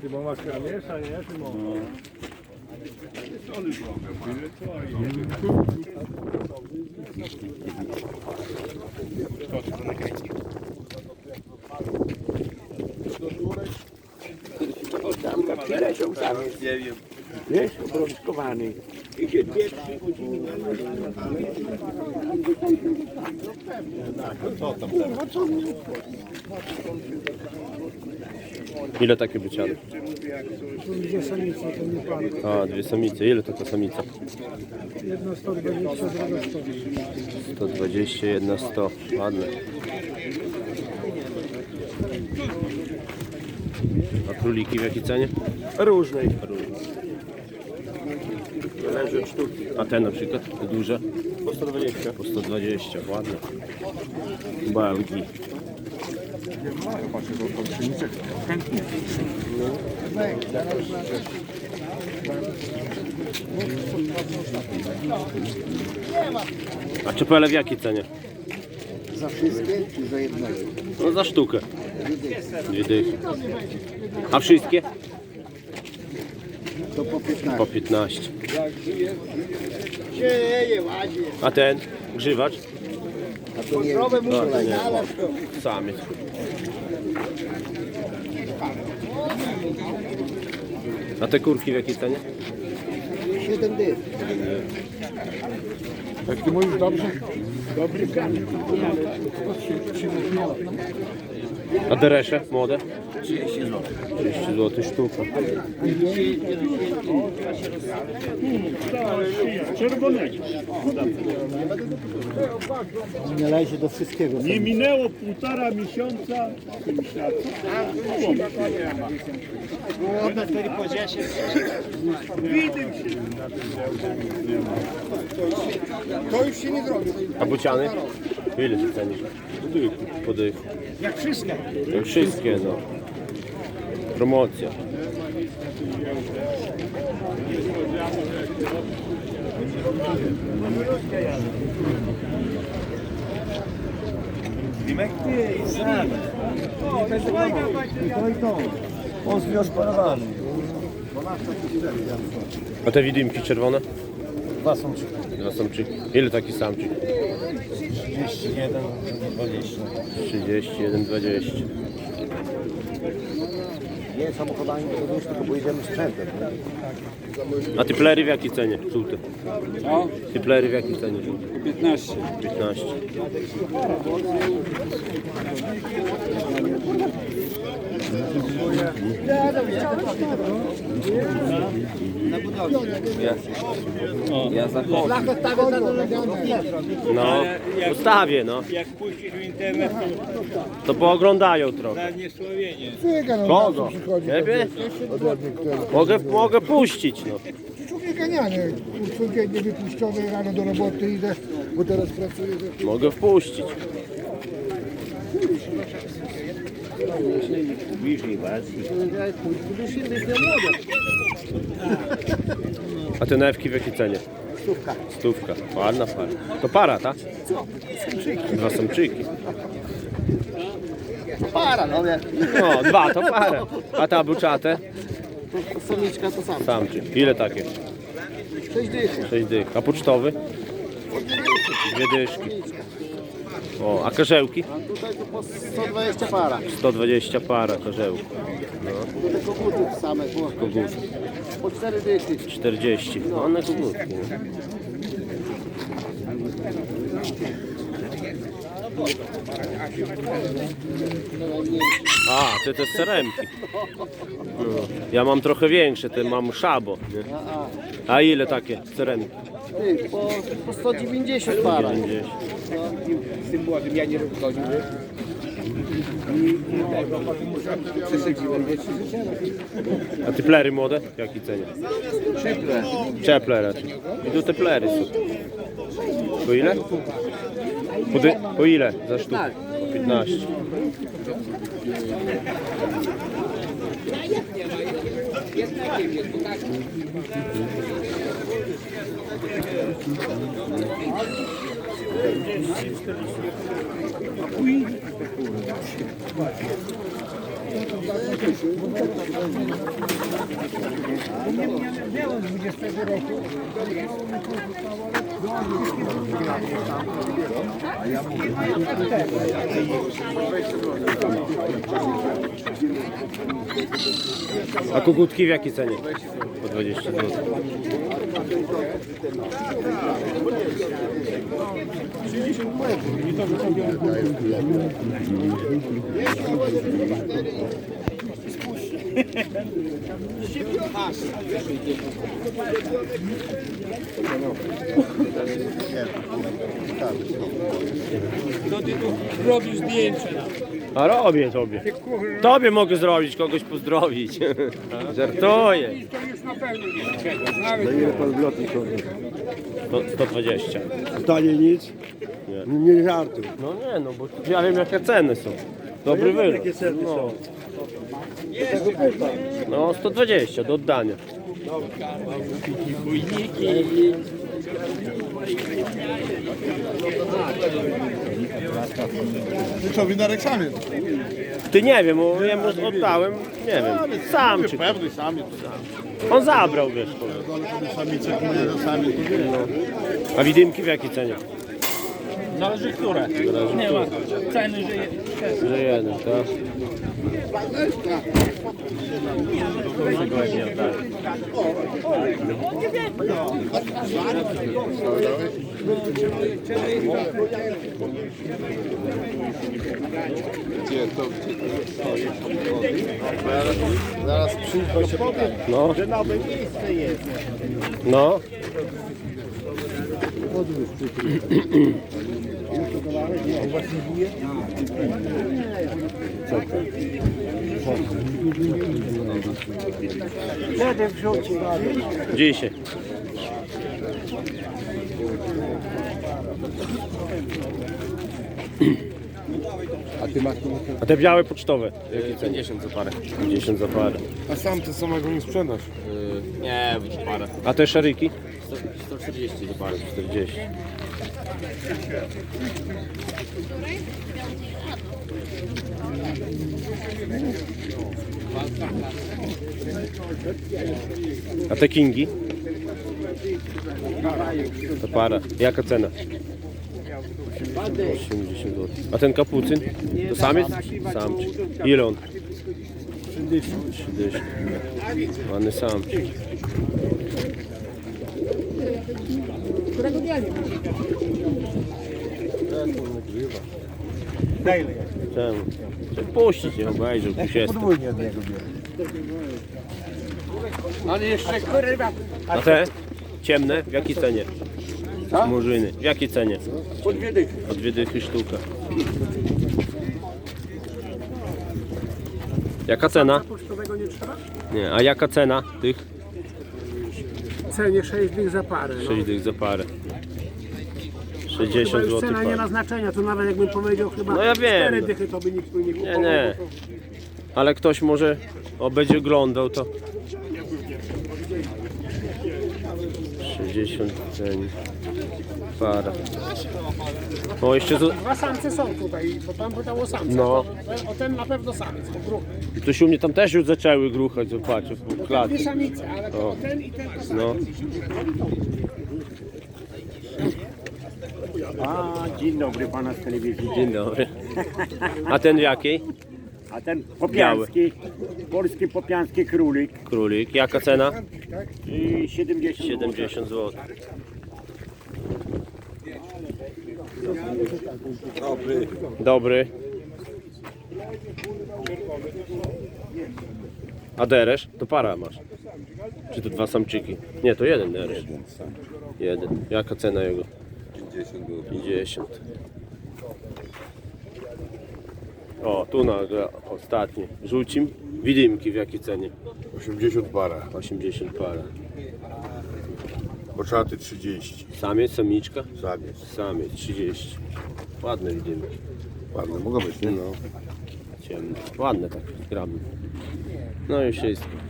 Timão uma cabeça é, Timão? Tam, tam, tam, tam, tam, tam, jest, obrączkowany. I się dwie, trzy godziny Ile takie bociany? Dwie samice, to nie pan. A, dwie samice. Ile to ta samica? Jedna 120, druga 100. 120, jedna 100. Ładne. A króliki w jakiej cenie? Różnej. Różne. Od sztuki. A te na przykład? Te duże? Po 120. Po 120, ładne. Bałki. A czepele w jakiej cenie? Za wszystkie czy za jednego? No za sztukę. Dwie dychy. A wszystkie? To po 15. Po 15. Sieje, łazie. A ten? Grzywacz? A to nie No, to nie. Samiec. A te kurki w jakiej cenie? 7 dych. Jak ty mówisz dobrze? A deresze młode? 30 zł. 30 zł sztuka. Nie lezie do wszystkiego. Nie minęło półtora miesiąca. To już się nie zrobi. A buciany? Ile ty cenisz? Po dychu. Jak wszystkie. Jak wszystkie no. Promocja. To i to. On zwiózł parowany. A te widymki czerwone? Dwa są Dwa samczyki. Ile taki samczyk? 31, 20. 31, 20. Nie samochodami do domu, tylko pojedziemy sprzętem. A ty plery w jakiej cenie? Żółte. No, Ty plery w jakiej cenie? Żółte? 15. 15. No, ustawię no. Jak puścisz w internet, To pooglądają trochę. to zniesławienie. Kogo? Ciebie? Mogę, mogę puścić no. Człowiek ganiany. Codziennie wypuszczony rano do roboty idę, bo teraz pracuję. Mogę wpuścić. A te newki w jakiej cenie? Stówka. Stówka. Ładna para. To para, tak? Dwa samczyki. Para, no jak No, dwa to para. A ta buczate? samiczka to sam. Samczyk. Ile takie? Sześć dych. Sześć dych. A pocztowy? Dwie dyszki. O, a karzełki? A tutaj to po 120 para. 120 para karzełków. Tutaj kogutów same. Po, Kogutów. po 4 dychy. 40. No, one kogutki. nie? A, te te seremki. No. Ja mam trochę większe, te mam szabo. Nie? A ile takie seremki? Ty, po, po 190 para. 50. Z tym młodym ja nie wychodził. Przesadziłem, wiecie, A ty plery młode? W jakiej cenie? Czeple. Czeple raczej. I tu te plery są. Po ile? Po, dy, po ile za sztukę? Po 15. Apoio. Miałem 20 roku. A kogutki w jakiej cenie? Po 20 zł. To ty tu robisz zdjęcie. A robię tobie. Tobie mogę zrobić, kogoś pozdrowić. Żartuję. To już na pewno Ile pan wlotnik Sto- 120. Stanie nic? Nie. Nie żartuj. No nie, no bo ja wiem jakie ceny są. Dobry ceny no. są. No 120 do oddania. Co, winarek samiec? Ty nie wiem, bo ja mu oddałem, nie wiem, sam czy Pewny samiec. On zabrał, wiesz. Wiesz. A widymki w jakiej cenie? Zależy które. Nie ma ceny, że jest. Że jeden, tak? Zaraz przyjdzie się. No. No. Jeden wrzuci. Dzisiaj. A ty masz A te białe pocztowe? Jakie cenie? 50 za parę. 50 za parę. A sam ty samego nie sprzedasz. Nie, parę. A te szaryki? 140 za parę. 40. A te kingi? To para. Jaka cena? 80 zł. A ten kapucyn? To samiec? Samczyk. Ile on? 30. Ładny samczyk. Czemu? Chcę puścić, nie obejrzał, tu się jest. Podwójnie od niego biorę. Ale jeszcze kurwa. A te? Ciemne? W jakiej cenie? Murzyny. W jakiej cenie? Po dwie dychy. O dwie dychy sztuka. Jaka cena? Pocztowego nie trzeba? Nie, a jaka cena tych? Cenie 6 dych za parę. No. 6 dych za parę. Chyba 60 już zł cena nie ma znaczenia, to nawet jakbym powiedział chyba No ja wiem. 4 dychy, to by nikt nie kupował. nie. to- Ale ktoś może o, będzie oglądał to. 60 cen. Para. O, jeszcze zo- Dwa samce są tutaj, bo tam pytał o samca. No. O ten na pewno samiec, to gruchy. Ktoś u mnie tam też już zaczęły gruchać, zobaczcie, w Dwie klatce. samice, ale to o ten i ten to samiec. No. A, dzień dobry pana z telewizji. Dzień dobry. A ten jakiej? A ten popiański, polski popiański królik Królik. Jaka cena? i 70 zł. 70 zł. Dobry. Dobry. A deresz? To para masz. Czy to dwa samczyki? Nie, to jeden deresz. Jeden. Jaka cena jego? 50 było. 50. O, tu nagle ostatni. Rzucim. Widymki w jakiej cenie? 80 para. 80 para. Boczaty 30. Samiec, samiczka? Samiec. Samiec 30. Ładne widymki. Ładne mogą być, nie? No. Ciemne. Ładne tak, gramy. No i wszystko.